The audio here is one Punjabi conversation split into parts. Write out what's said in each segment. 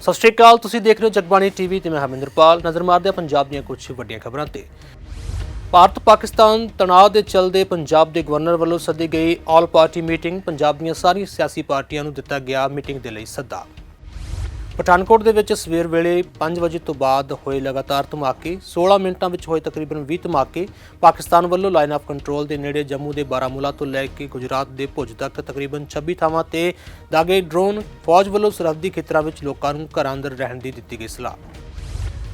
ਸਤਿ ਸ਼੍ਰੀ ਅਕਾਲ, ਤੁਸੀਂ ਦੇਖ ਰਹੇ ਹੋ ਜਗਬਾਣੀ ਟੀਵੀ ਤੇ ਮੈਂ ਹਰਮਿੰਦਰਪਾਲ। ਨਜ਼ਰ ਮਾਰਦੇ ਹਾਂ ਪੰਜਾਬ ਦੀਆਂ ਕੁਝ ਵੱਡੀਆਂ ਖਬਰਾਂ ਤੇ। ਭਾਰਤ ਪਾਕਿਸਤਾਨ ਤਣਾਅ ਦੇ ਚੱਲਦੇ ਪੰਜਾਬ ਦੇ ਗਵਰਨਰ ਵੱਲੋਂ ਸੱਦੀ ਗਈ ਆਲ ਪਾਰਟੀ ਮੀਟਿੰਗ, ਪੰਜਾਬ ਦੀਆਂ ਸਾਰੀਆਂ ਸਿਆਸੀ ਪਾਰਟੀਆਂ ਨੂੰ ਦਿੱਤਾ ਗਿਆ ਮੀਟਿੰਗ ਦੇ ਲਈ ਸੱਦਾ। ਪਠਾਨਕੋਟ ਦੇ ਵਿੱਚ ਸਵੇਰ ਵੇਲੇ 5 ਵਜੇ ਤੋਂ ਬਾਅਦ ਹੋਏ ਲਗਾਤਾਰ ਧਮਾਕੇ 16 ਮਿੰਟਾਂ ਵਿੱਚ ਹੋਏ ਤਕਰੀਬਨ 20 ਧਮਾਕੇ। ਪਾਕਿਸਤਾਨ ਵੱਲੋਂ ਲਾਈਨ ਆਫ ਕੰਟਰੋਲ ਦੇ ਨੇੜੇ ਜੰਮੂ ਦੇ ਬਾਰਾਮੂਲਾ ਤੋਂ ਲੈ ਕੇ ਗੁਜਰਾਤ ਦੇ ਭੁਜ ਤੱਕ ਤਕਰੀਬਨ 26 ਥਾਵਾਂ ਤੇ ਦਾਗੇ ਡਰੋਨ ਫੌਜ ਵੱਲੋਂ ਸਰਹੱਦੀ ਖੇਤਰਾਂ ਵਿੱਚ ਲੋਕਾਂ ਨੂੰ ਘਰਾਂ ਅੰਦਰ ਰਹਿਣ ਦੀ ਦਿੱਤੀ ਗਈ ਸਲਾਹ।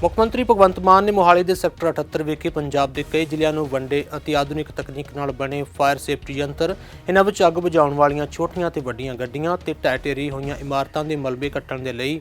ਮੁੱਖ ਮੰਤਰੀ ਭਗਵੰਤ ਮਾਨ ਨੇ ਮੋਹਾਲੀ ਦੇ ਸੈਕਟਰ 78 ਵਿਖੇ ਪੰਜਾਬ ਦੇ ਕਈ ਜ਼ਿਲ੍ਹਿਆਂ ਨੂੰ ਵੰਡੇ ਅਤੀ ਆਧੁਨਿਕ ਤਕਨੀਕ ਨਾਲ ਬਣੇ ਫਾਇਰ ਸੇਫਟੀ ਯੰਤਰ, ਇਹਨਾਂ ਵਿੱਚ ਅੱਗ ਬੁਝਾਉਣ ਵਾਲੀਆਂ ਛੋਟੀਆਂ ਤੇ ਵੱਡੀਆਂ ਗੱਡੀਆਂ ਤੇ ਢਹਿ ਢੇਰੀ ਹੋਈਆਂ ਇਮਾਰਤਾਂ ਦੇ ਮਲਬੇ ਕੱਟਣ ਦੇ ਲਈ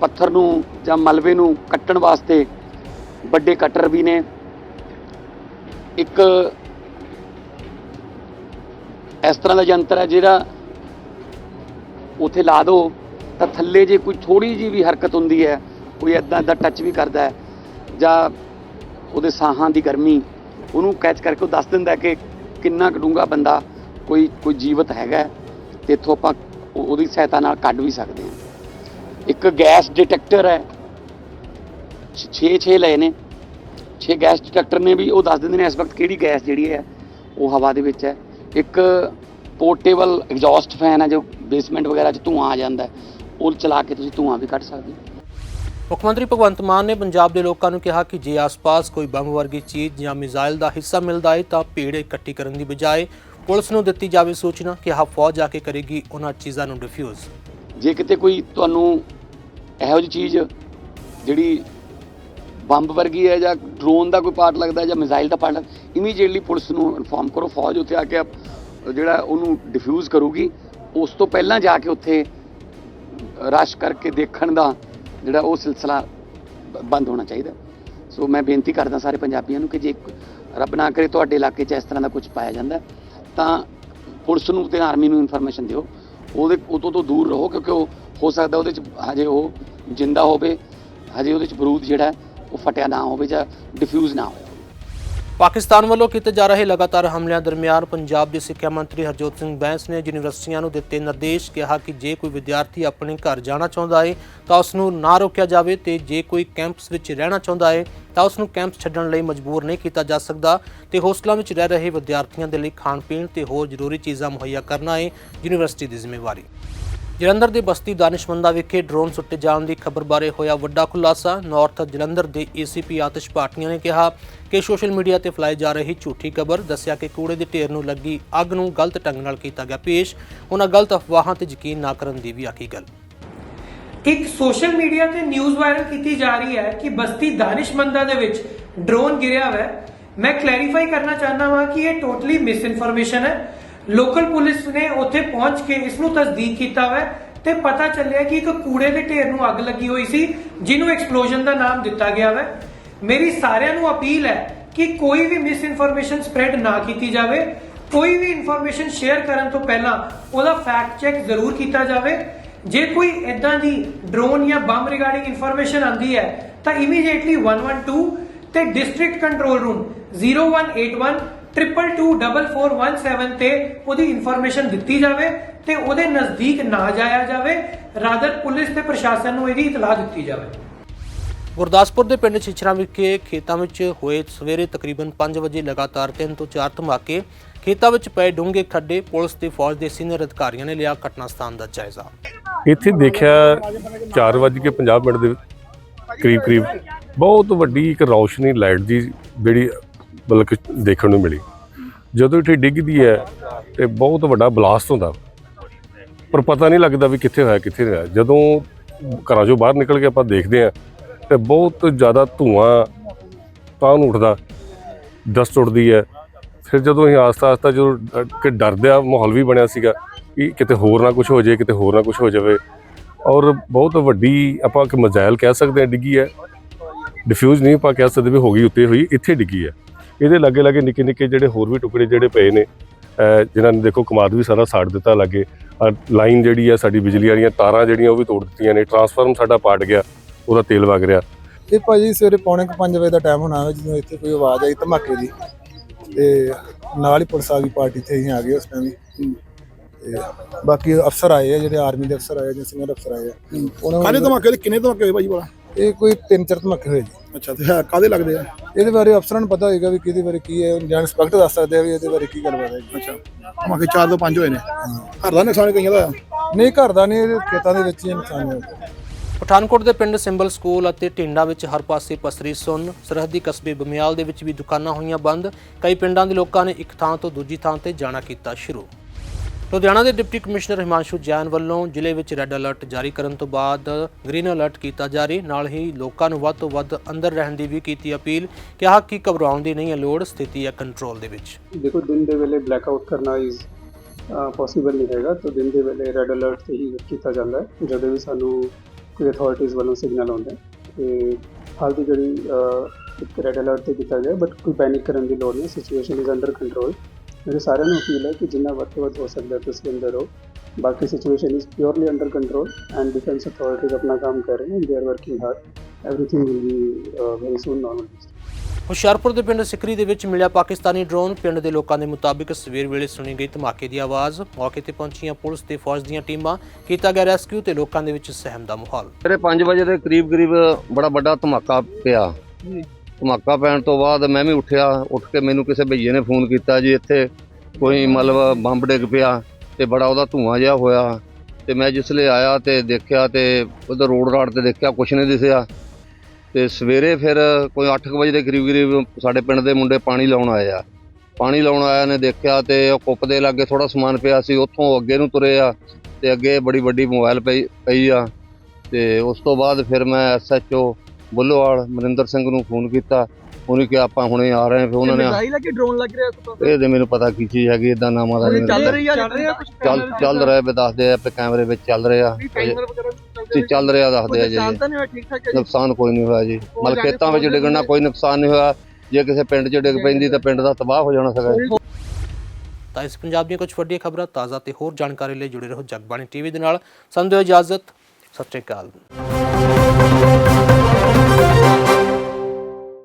ਪੱਥਰ ਨੂੰ ਜਾਂ ਮਲਬੇ ਨੂੰ ਕੱਟਣ ਵਾਸਤੇ ਵੱਡੇ ਕਟਰ ਵੀ ਨੇ। ਇੱਕ ਇਸ ਤਰ੍ਹਾਂ ਦਾ ਯੰਤਰ ਹੈ ਜਿਹੜਾ ਉਥੇ ਲਾ ਦੋ, ਤਾਂ ਥੱਲੇ ਜੇ ਕੋਈ ਥੋੜੀ ਜੀ ਵੀ ਹਰਕਤ ਹੁੰਦੀ ਹੈ, ਕੋਈ ਐਦਾਂ ਦਾ ਟੱਚ ਵੀ ਕਰਦਾ ਹੈ, ਜਾਂ ਉਹਦੇ ਸਾਹਾਂ ਦੀ ਗਰਮੀ, ਉਹਨੂੰ ਕੈਚ ਕਰਕੇ ਉਹ ਦੱਸ ਦਿੰਦਾ ਕਿ ਕਿੰਨਾ ਕਡੂੰਗਾ ਬੰਦਾ ਕੋਈ ਕੋਈ ਜੀਵਤ ਹੈਗਾ ਹੈ, ਤੇ ਇੱਥੋਂ ਆਪਾਂ ਉਹਦੀ ਸਹਾਇਤਾ ਨਾਲ ਕੱਢ ਵੀ ਸਕਦੇ ਹਾਂ। ਇੱਕ ਗੈਸ ਡਿਟੈਕਟਰ ਹੈ। 6 6 ਲਏ ਨੇ। 6 ਗੈਸ ਡਿਟੈਕਟਰ ਨੇ ਵੀ ਉਹ ਦੱਸ ਦਿੰਦੇ ਨੇ ਇਸ ਵਕਤ ਕਿਹੜੀ ਗੈਸ ਜਿਹੜੀ ਹੈ ਉਹ ਹਵਾ ਦੇ ਵਿੱਚ ਹੈ। ਇੱਕ ਪੋਰਟੇਬਲ ਐਗਜ਼ੌਸਟ ਫੈਨ ਹੈ ਜੋ ਬੇਸਮੈਂਟ ਵਗੈਰਾ 'ਚ ਧੂਆਂ ਆ ਜਾਂਦਾ ਉਹ ਚਲਾ ਕੇ ਤੁਸੀਂ ਧੂਆਂ ਵੀ ਕੱਢ ਸਕਦੇ ਹੋ। ਮੁੱਖ ਮੰਤਰੀ ਭਗਵੰਤ ਮਾਨ ਨੇ ਪੰਜਾਬ ਦੇ ਲੋਕਾਂ ਨੂੰ ਕਿਹਾ ਕਿ ਜੇ ਆਸ-ਪਾਸ ਕੋਈ ਬੰਬ ਵਰਗੀ ਚੀਜ਼ ਜਾਂ ਮਿਜ਼ਾਈਲ ਦਾ ਹਿੱਸਾ ਮਿਲਦਾ ਹੈ ਤਾਂ ਭੀੜ ਇਕੱਠੀ ਕਰਨ ਦੀ ਬਜਾਏ ਪੁਲਿਸ ਨੂੰ ਦਿੱਤੀ ਜਾਵੇ ਸੂਚਨਾ ਕਿ ਆਹ ਫੌਜ ਆ ਕੇ ਕਰੇਗੀ ਉਹਨਾਂ ਚੀਜ਼ਾਂ ਨੂੰ ਡਿਫਿਊਜ਼। ਜੇ ਕਿਤੇ ਕੋਈ ਤੁਹਾਨੂੰ ਇਹੋ ਜਿਹੀ ਚੀਜ਼ ਜਿਹੜੀ ਬੰਬ ਵਰਗੀ ਹੈ ਜਾਂ ਡਰੋਨ ਦਾ ਕੋਈ ਪਾਰਟ ਲੱਗਦਾ ਜਾਂ ਮਿਜ਼ਾਈਲ ਦਾ ਪਾਰਟ ਇਮੀਡੀਏਟਲੀ ਪੁਲਿਸ ਨੂੰ ਇਨਫੋਰਮ ਕਰੋ, ਫੌਜ ਉੱਥੇ ਆ ਕੇ ਆਪ- ਜਿਹੜਾ ਉਹਨੂੰ ਡਿਫਿਊਜ਼ ਕਰੂਗੀ, ਉਸ ਤੋਂ ਪਹਿਲਾਂ ਜਾ ਕੇ ਉੱਥੇ ਰਸ਼ ਕਰਕੇ ਦੇਖਣ ਦਾ ਜਿਹੜਾ ਉਹ ਸਿਲਸਿਲਾ ਬ- ਬੰਦ ਹੋਣਾ ਚਾਹੀਦਾ। ਸੋ ਮੈਂ ਬੇਨਤੀ ਕਰਦਾ ਸਾਰੇ ਪੰਜਾਬੀਆਂ ਨੂੰ ਕਿ ਜੇ ਰੱਬ ਨਾ ਕਰੇ, ਤੁਹਾਡੇ ਇਲਾਕੇ 'ਚ ਇਸ ਤਰ੍ਹਾਂ ਦਾ ਕੁਝ ਪਾਇਆ ਜਾਂਦਾ, ਤਾਂ ਪੁਲਿਸ ਨੂੰ ਤੇ ਆਰਮੀ ਨੂੰ ਇਨਫੋਰਮੇਸ਼ਨ ਦਿਓ। ਉਹਦੇ ਉਤੋਂ ਤੋਂ ਦੂਰ ਰਹੋ ਕਿਉਂਕਿ ਉਹ ਹੋ ਸਕਦਾ ਉਹਦੇ 'ਚ ਹਜੇ ਉਹ ਜਿੰਦਾ ਹੋਵੇ, ਹਜੇ ਉਹਦੇ 'ਚ ਬਰੂਦ ਜਿਹੜਾ ਉਹ ਫਟਿਆ ਨਾ ਹੋਵੇ ਜਾਂ ਡਿਫਿਊਜ਼ ਨਾ ਹੋਵੇ। ਪਾਕਿਸਤਾਨ ਵੱਲੋਂ ਕੀਤੇ ਜਾ ਰਹੇ ਲਗਾਤਾਰ ਹਮਲਿਆਂ ਦਰਮਿਆਨ ਪੰਜਾਬ ਦੇ ਸਿੱਖਿਆ ਮੰਤਰੀ ਹਰਜੋਤ ਸਿੰਘ ਬੈਂਸ ਨੇ ਯੂਨੀਵਰਸਿਟੀਆਂ ਨੂੰ ਦਿੱਤੇ ਨਿਰਦੇਸ਼ ਕਿਹਾ ਕਿ ਜੇ ਕੋਈ ਵਿਦਿਆਰਥੀ ਆਪਣੇ ਘਰ ਜਾਣਾ ਚਾਹੁੰਦਾ ਹੈ ਤਾਂ ਉਸ ਨੂੰ ਨਾ ਰੋਕਿਆ ਜਾਵੇ ਤੇ ਜੇ ਕੋਈ ਕੈਂਪਸ ਵਿੱਚ ਰਹਿਣਾ ਚਾਹੁੰਦਾ ਹੈ ਤਾਂ ਉਸ ਨੂੰ ਕੈਂਪਸ ਛੱਡਣ ਲਈ ਮਜਬੂਰ ਨਹੀਂ ਕੀਤਾ ਜਾ ਸਕਦਾ ਤੇ ਹੋਸਟਲਾਂ ਵਿੱਚ ਰਹਿ ਰਹੇ ਵਿਦਿਆਰਥੀਆਂ ਦੇ ਲਈ ਖਾਣ ਪੀਣ ਤੇ ਹੋਰ ਜ਼ਰੂਰੀ ਚੀਜ਼ਾਂ ਮੁਹੱਈਆ ਕਰਨਾ ਹੈ ਯੂਨੀਵਰਸਿਟੀ ਦੀ ਜ਼ਿੰਮੇਵਾਰੀ। ਜਲੰਧਰ ਦੇ ਬਸਤੀ ਦਾਨਿਸ਼ਮੰਦਾ ਵਿਖੇ ਡਰੋਨ ਸੁੱਟੇ ਜਾਣ ਦੀ ਖਬਰ ਬਾਰੇ ਹੋਇਆ ਵੱਡਾ ਖੁਲਾਸਾ। ਨਾਰਥ ਜਲੰਧਰ ਦੇ ਏਸੀਪੀ ਆਤਿਸ਼ ਭਾਟੀਆ ਨੇ ਕਿਹਾ ਕਿ ਸੋਸ਼ਲ ਮੀਡੀਆ ਤੇ ਫੈਲਾਈ ਜਾ ਰਹੀ ਝੂਠੀ ਖਬਰ ਦੱਸਿਆ ਕਿ ਕੂੜੇ ਦੇ ਢੇਰ ਨੂੰ ਲੱਗੀ ਅੱਗ ਨੂੰ ਗਲਤ ਢੰਗ ਨਾਲ ਕੀਤਾ ਗਿਆ ਪੇਸ਼। ਉਹਨਾਂ ਗਲਤ ਅਫਵਾਹਾਂ ਤੇ ਯਕੀਨ ਨਾ ਕਰਨ ਦੀ ਵੀ ਆਖੀ ਗੱਲ। ਇੱਕ ਸੋਸ਼ਲ ਮੀਡੀਆ ਤੇ ਨਿਊਜ਼ ਵਾਇਰਲ ਕੀਤੀ ਜਾ ਰਹੀ ਹੈ ਕਿ ਬਸਤੀ ਦਾਨਿਸ਼ਮੰਦਾ ਦੇ ਵਿੱਚ ਡਰੋਨ ਗਿਰਿਆ ਹੋਇਆ ਹੈ। ਮੈਂ ਕਲੈਰੀਫਾਈ ਕਰਨਾ ਚਾਹੁੰਦਾ ਹਾਂ ਕਿ ਇਹ ਟੋਟਲੀ ਮਿਸ ਇਨਫੋਰਮੇਸ਼ਨ ਹੈ। ਲੋਕਲ ਪੁਲਿਸ ਨੇ ਉੱਥੇ ਪਹੁੰਚ ਕੇ ਇਸ ਨੂੰ ਤਸਦੀਕ ਕੀਤਾ ਹੋਇਆ ਹੈ ਤੇ ਪਤਾ ਚੱਲਿਆ ਕਿ ਇੱਕ ਕੂੜੇ ਦੇ ਢੇਰ ਨੂੰ ਅੱਗ ਲੱਗੀ ਹੋਈ ਸੀ, ਜਿਹਨੂੰ ਐਕਸਪਲੋਜਨ ਦਾ ਨਾਮ ਦਿੱਤਾ ਗਿਆ ਹੈ। ਮੇਰੀ ਸਾਰਿਆਂ ਨੂੰ ਅਪੀਲ ਹੈ ਕਿ ਕੋਈ ਵੀ ਮਿਸ ਇਨਫੋਰਮੇਸ਼ਨ ਸਪਰੈਡ ਨਾ ਕੀਤੀ ਜਾਵੇ। ਕੋਈ ਵੀ ਇਨਫੋਰਮੇਸ਼ਨ ਸ਼ੇਅਰ ਕਰਨ ਤੋਂ ਪਹਿਲਾਂ ਉਹਦਾ ਫੈਕਟ ਚੈੱਕ ਜ਼ਰੂਰ ਕੀਤਾ ਜਾਵੇ। ਜੇ ਕੋਈ ਇਦਾਂ ਦੀ ਡਰੋਨ ਜਾਂ ਬੰਬ ਰਿਗਾਰਡਿੰਗ ਇਨਫੋਰਮੇਸ਼ਨ ਆਂਦੀ ਹੈ, ਤਾਂ ਇਮੀਡੀਏਟਲੀ 112 ਤੇ ਡਿਸਟ੍ਰਿਕਟ ਕੰਟਰੋਲ ਰੂਮ 0181 2224417 ਤੇ ਉਹਦੀ ਇਨਫੋਰਮੇਸ਼ਨ ਦਿੱਤੀ ਜਾਵੇ ਤੇ ਉਹਦੇ ਨਜ਼ਦੀਕ ਨਾ ਜਾਇਆ ਜਾਵੇ ਰਾਦਰ ਪੁਲਿਸ ਤੇ ਪ੍ਰਸ਼ਾਸਨ ਨੂੰ ਇਹਦੀ ਇਤਲਾਹ ਦਿੱਤੀ ਜਾਵੇ। ਗੁਰਦਾਸਪੁਰ ਦੇ ਪਿੰਡ ਛਿਛਰਾ ਵਿਖੇ ਖੇਤਾਂ ਵਿੱਚ ਹੋਏ ਸਵੇਰੇ ਤਕਰੀਬਨ 5 ਵਜੇ ਲਗਾਤਾਰ 3 ਤੋਂ 4 ਧਮਾਕੇ ਖੇਤਾਂ ਵਿੱਚ ਪਏ ਡੂੰਘੇ ਖੱਡੇ ਪੁਲਿਸ ਤੇ ਫੌਜ ਦੇ ਸੀਨੀਅਰ ਅਧਿਕਾਰੀਆਂ ਨੇ ਲਿਆ ਘਟਨਾ ਸਥਾਨ ਦਾ ਜਾਇਜ਼ਾ। ਇੱਥੇ ਦੇਖਿਆ 4:50 ਮਿੰਟ ਦੇ ਕਰੀਬ ਕਰੀਬ ਬਹੁਤ ਵੱਡੀ ਇੱਕ ਰੌਸ਼ਨੀ ਲਾਈਟ ਦੀ ਜਿਹੜੀ ਬਲਕ ਦੇਖਣ ਨੂੰ ਮਿਲੀ। ਜਦੋਂ ਇੱਥੇ ਡਿੱਗਦੀ ਹੈ ਤੇ ਬਹੁਤ ਵੱਡਾ ਬਲਾਸਟ ਹੁੰਦਾ। ਪਰ ਪਤਾ ਨਹੀਂ ਲੱਗਦਾ ਵੀ ਕਿੱਥੇ ਹੋਇਆ ਕਿੱਥੇ ਨਹੀਂ ਹੋਇਆ। ਜਦੋਂ ਘਰਾਂ ਚੋਂ ਬਾਹਰ ਨਿਕਲ ਕੇ ਆਪਾਂ ਦੇਖਦੇ ਆ ਤੇ ਬਹੁਤ ਜ਼ਿਆਦਾ ਧੂਆਂ ਤਾਂ ਨੂੰ ਉੱਠਦਾ ਡਸਟ ਉੱਡਦੀ ਹੈ। ਫਿਰ ਜਦੋਂ ਅਸੀਂ ਆਸਤਾ ਆਸਤਾ ਜਦੋਂ ਅ, ਕਿ ਡਰਦਿਆ ਮਾਹੌਲ ਵੀ ਬਣਿਆ ਸੀਗਾ ਕਿ ਕਿਤੇ ਹੋਰ ਨਾ ਕੁਝ ਹੋ ਜਾਏ ਕਿਤੇ ਹੋਰ ਨਾ ਕੁਝ ਹੋ ਜਾਵੇ। ਔਰ ਬਹੁਤ ਵੱਡੀ ਆਪਾਂ ਕਿ ਮਜ਼ਾਇਲ ਕਹਿ ਸਕਦੇ ਹਾਂ ਡਿੱਗੀ ਹੈ। ਡਿਫਿਊਜ਼ ਨਹੀਂ ਆਪਾਂ ਕਹਿ ਸਕਦੇ ਵੀ ਹੋ ਗਈ ਉੱਤੇ ਹੋਈ ਇੱਥੇ ਡਿੱਗੀ ਹੈ। ਇਹਦੇ ਲਾਗੇ ਲਾਗੇ ਨਿੱਕੇ ਨਿੱਕੇ ਜਿਹੜੇ ਹੋਰ ਵੀ ਟੁਕੜੇ ਜਿਹੜੇ ਪਏ ਨੇ ਜਿਨ੍ਹਾਂ ਨੇ ਦੇਖੋ ਕਮਾਦ ਵੀ ਸਾਰਾ ਸਾੜ ਦਿੱਤਾ ਲਾਗੇ। ਲਾਈਨ ਜਿਹੜੀ ਆ ਸਾਡੀ ਬਿਜਲੀ ਵਾਲੀਆਂ ਤਾਰਾਂ ਜਿਹੜੀਆਂ ਉਹ ਵੀ ਤੋੜ ਦਿੱਤੀਆਂ ਨੇ ਟਰਾਂਸਫਾਰਮ ਸਾਡਾ ਪਾਟ ਗਿਆ ਉਹਦਾ ਤੇਲ ਵਗ ਰਿਹਾ। ਇਹ ਭਾਜੀ ਸਵੇਰੇ ਪੌਣੇ 5 ਵਜੇ ਦਾ ਟਾਈਮ ਹੋਣਾ ਹੈ ਜਦੋਂ ਇੱਥੇ ਕੋਈ ਆਵਾਜ਼ ਆਈ ਧਮਾਕੇ ਦੀ ਤੇ ਨਾਲ ਹੀ ਪੁਲਿਸ ਆ ਗਈ ਪਾਰਟੀ ਤੇ ਅਸੀਂ ਆ ਗਏ ਉਸ ਟਾਈਮ ਹੀ। ਤੇ ਬਾਕੀ ਅਫਸਰ ਆਏ ਆ ਜਿਹੜੇ ਆਰਮੀ ਦੇ ਅਫਸਰ ਆਏ ਜਾਂ ਸੀਨੀਅਰ ਅਫਸਰ ਆਏ ਆ। ਉਹਨਾਂ ਨੂੰ ਧਮਾਕੇ ਕਿੰਨੇ ਧਮਾਕੇ ਹੋਏ ਭਾਜੀ ਭਲਾ ਇਹ ਕੋਈ ਤਿੰਨ ਚਾਰ ਧਮਾਕੇ ਹੋਏ ਜੀ। ਅੱਛਾ ਤੇ ਹੈ ਕਾਹਦੇ ਲੱਗਦੇ ਆ? ਇਹਦੇ ਬਾਰੇ ਅਫਸਰਾਂ ਨੂੰ ਪਤਾ ਹੋਏਗਾ ਵੀ ਕਿਹਦੇ ਬਾਰੇ ਕੀ ਹੈ ਜਾਂ ਇੰਸਪੈਕਟਰ ਦੱਸ ਸਕਦੇ ਆ ਵੀ ਇਹਦੇ ਬਾਰੇ ਕੀ ਗੱਲਬਾਤ ਹੈ। ਅੱਛਾ। ਧਮਾਕੇ 4 ਤੋਂ 5 ਹੋਏ ਨੇ। ਘਰ ਦਾ ਨੁਕਸਾਨ ਕਈਆਂ ਦਾ ਹੋਇਆ। ਨਹੀਂ ਘਰ ਦਾ ਨਹੀਂ ਇਹਦੇ ਖੇਤਾਂ ਦੇ ਵਿੱਚ ਹੀ ਨੁਕਸਾਨ ਹੋਇਆ। ਪਠਾਨਕੋਟ ਦੇ ਪਿੰਡ ਸਿੰਬਲ ਸਕੂਲ ਅਤੇ ਟਿੰਡਾ ਵਿੱਚ ਹਰ ਪਾਸੇ ਪਸਰੀ ਸੁੰਨ ਸਰਹੱਦੀ ਕਸਬੇ ਬਮਿਆਲ ਦੇ ਵਿੱਚ ਵੀ ਦੁਕਾਨਾਂ ਹੋਈਆਂ ਬੰਦ। ਕਈ ਪਿੰਡਾਂ ਦੇ ਲੋਕਾਂ ਨੇ ਇੱਕ ਥਾਂ ਤੋਂ ਦੂਜੀ ਥਾਂ ਤੇ ਜਾਣਾ ਕੀਤਾ ਸ਼ੁਰੂ। ਲੁਧਿਆਣਾ ਦੇ ਡਿਪਟੀ ਕਮਿਸ਼ਨਰ ਹਿਮਾਂਸ਼ੂ ਜੈਨ ਵੱਲੋਂ ਜ਼ਿਲ੍ਹੇ ਵਿੱਚ ਰੈੱਡ ਅਲਰਟ ਜਾਰੀ ਕਰਨ ਤੋਂ ਬਾਅਦ ਗ੍ਰੀਨ ਅਲਰਟ ਕੀਤਾ ਜਾਰੀ ਨਾਲ ਹੀ ਲੋਕਾਂ ਨੂੰ ਵੱਧ ਤੋਂ ਵੱਧ ਅੰਦਰ ਰਹਿਣ ਦੀ ਵੀ ਕੀਤੀ ਅਪੀਲ, ਕਿਹਾ ਕਿ ਘਬਰਾਉਣ ਦੀ ਨਹੀਂ ਹੈ ਲੋੜ, ਸਥਿਤੀ ਹੈ ਕੰਟਰੋਲ ਦੇ ਵਿੱਚ। ਦੇਖੋ, ਦਿਨ ਦੇ ਵੇਲੇ ਬਲੈਕਆਊਟ ਕਰਨਾ ਇਜ਼ ਪੋਸੀਬਲ ਨਹੀਂ ਹੈਗਾ। ਤਾਂ ਦਿਨ ਦੇ ਵੇਲੇ ਰੈੱਡ ਅਲਰਟ ਤੇ ਹੀ ਕੀਤਾ ਜਾਂਦਾ ਹੈ, ਜਦੋਂ ਵੀ ਸਾਨੂੰ ਕੋਈ ਅਥਾਰਟੀਜ਼ ਵੱਲੋਂ ਸਿਗਨਲ ਆਉਂਦਾ ਹੈ। ਤੇ ਹਾਲ ਦੀ ਜਿਹੜੀ ਇੱਕ ਰੈੱਡ ਅਲਰਟ ਤੇ ਕੀਤਾ ਗਿਆ ਬਟ ਕੋਈ ਪੈਨਿਕ ਕਰਨ ਦੀ ਲੋੜ ਨਹੀਂ ਸਿਚੁਏਸ਼ਨ ਇਜ਼ ਅੰਡਰ ਕੰਟਰੋਲ ਮੇਰੇ ਸਾਰਿਆਂ ਨੂੰ ਅਪੀਲ ਹੈ ਕਿ ਜਿੰਨਾ ਵੱਧ ਤੋਂ ਵੱਧ ਹੋ ਸਕਦਾ ਤੁਸੀਂ ਅੰਦਰ ਰਹੋ। ਬਾਕੀ situation is purely under control and defence authorities ਆਪਣਾ ਕੰਮ ਕਰ ਰਹੇ ਨੇ। They are working hard everything will be very soon normal Hoshiarpur ਦੇ ਪਿੰਡ ਸਿਕਰੀ ਦੇ ਵਿੱਚ ਮਿਲਿਆ ਪਾਕਿਸਤਾਨੀ ਡਰੋਨ। ਪਿੰਡ ਦੇ ਲੋਕਾਂ ਦੇ ਮੁਤਾਬਿਕ ਸਵੇਰ ਵੇਲੇ ਸੁਣੀ ਗਈ ਧਮਾਕੇ ਦੀ ਆਵਾਜ਼। ਮੌਕੇ ਤੇ ਪਹੁੰਚੀਆਂ ਪੁਲਿਸ ਤੇ ਫੌਜ ਦੀਆਂ ਟੀਮਾਂ। ਕੀਤਾ ਗਿਆ ਰੈਸਕਿਊ ਤੇ ਲੋਕਾਂ ਦੇ ਵਿੱਚ ਸਹਿਮ ਦਾ ਮਾਹੌਲ। ਸਵੇਰੇ 5 ਵਜੇ ਦੇ ਕਰੀਬ ਕਰੀਬ ਬੜਾ ਵੱਡਾ ਧਮਾਕਾ ਪਿਆ। ਧਮਾਕਾ ਪੈਣ ਤੋਂ ਬਾਅਦ ਮੈਂ ਵੀ ਉੱਠਿਆ, ਉੱਠ ਕੇ ਮੈਨੂੰ ਕਿਸੇ ਭਈਏ ਨੇ ਫੋਨ ਕੀਤਾ ਜੀ, ਇੱਥੇ ਕੋਈ ਮਤਲਬ ਬੰਬ ਡਿੱਗ ਪਿਆ ਤੇ ਬੜਾ ਉਹਦਾ ਧੂਆਂ ਜਿਹਾ ਹੋਇਆ ਤੇ ਮੈਂ ਜਿਸ ਲਈ ਆਇਆ ਤੇ ਦੇਖਿਆ ਤੇ ਉਧਰ ਰੋਡ ਰਾਡ ਤੇ ਦੇਖਿਆ ਕੁਛ ਨਹੀਂ ਦਿਸਿਆ ਤੇ ਸਵੇਰੇ ਫਿਰ ਕੋਈ 8 ਵਜੇ ਦੇ ਕਰੀਬ ਕਰੀਬ ਸਾਡੇ ਪਿੰਡ ਦੇ ਮੁੰਡੇ ਪਾਣੀ ਲਾਉਣ ਆਏ ਆ। ਪਾਣੀ ਲਾਉਣ ਆਇਆ ਨੇ ਦੇਖਿਆ ਤੇ ਉਹ ਕੁੱਪ ਦੇ ਲਾਗੇ ਥੋੜਾ ਸਮਾਨ ਪਿਆ ਸੀ, ਉੱਥੋਂ ਅੱਗੇ ਨੂੰ ਤੁਰੇ ਆ ਤੇ ਅੱਗੇ ਬੜੀ ਵੱਡੀ ਮੋਬਾਈਲ ਪਈ ਪਈ ਆ ਤੇ ਉਸ ਤੋਂ ਬਾਅਦ ਫਿਰ ਮੈਂ ਐਸਐਚਓ ਬੁੱਲੋਵਾਲ ਮਨਿੰਦਰ ਸਿੰਘ ਨੂੰ ਫੋਨ ਕੀਤਾ। ਉਹਨੇ ਕਿਹਾ ਆਪਾਂ ਹੁਣੇ ਆ ਰਹੇ ਹਾਂ। ਫਿਰ ਉਹਨਾਂ ਨੇ ਮਿਸਾਈਲ ਹੈ ਕਿ ਡਰੋਨ ਲੱਗ ਰਿਹਾ ਇਹ ਤੇ ਮੈਨੂੰ ਪਤਾ ਕੀ ਚੀਜ਼ ਹੈਗੀ ਇਦਾਂ ਨਾਮਾਂ ਦਾ ਚੱਲ ਮੈਨੂੰ ਰਹੀ ਆ ਚੱਲ ਰਿਹਾ ਕੁਝ। ਚੱਲ ਚੱਲ ਰਿਹਾ ਵੀ ਦੱਸਦੇ ਆ ਵੀ ਕੈਮਰੇ ਵਿੱਚ ਚੱਲ ਰਿਹਾ। ਟਾਈਮਰ ਵਗੈਰਾ ਵੀ ਚੱਲ ਤੇ ਚੱਲ ਰਿਹਾ ਦੱਸਦੇ ਆ ਜੀ। ਨੁਕਸਾਨ ਤਾਂ ਨਹੀਂ ਹੋਇਆ ਠੀਕ ਠਾਕ ਨੁਕਸਾਨ ਕੋਈ ਨਹੀਂ ਹੋਇਆ ਜੀ। ਮਤਲਬ ਖੇਤਾਂ ਵਿੱਚ ਡਿੱਗਣਾ ਕੋਈ ਨੁਕਸਾਨ ਨਹੀਂ ਹੋਇਆ। ਜੇ ਕਿਸੇ ਪਿੰਡ 'ਚ ਡਿੱਗ ਪੈਂਦੀ ਤਾਂ ਪਿੰਡ ਦਾ ਤਬਾਹ ਹੋ ਜਾਣਾ ਸੀਗਾ। ਤਾਂ ਇਸ ਪੰਜਾਬ ਦੀਆਂ ਕੁਝ ਵੱਡੀਆਂ ਖਬਰਾਂ ਤਾਜ਼ਾ ਤੇ ਹੋਰ ਜਾਣਕਾਰੀ ਲਈ ਜੁੜੇ ਰਹੋ ਜਗਬਾਣੀ ਟੀਵੀ ਦੇ ਨਾਲ। ਸੰਦਿਓ ਇਜਾਜ਼ਤ ਸਤਿ ਸ਼੍ਰੀ ਅਕਾਲ।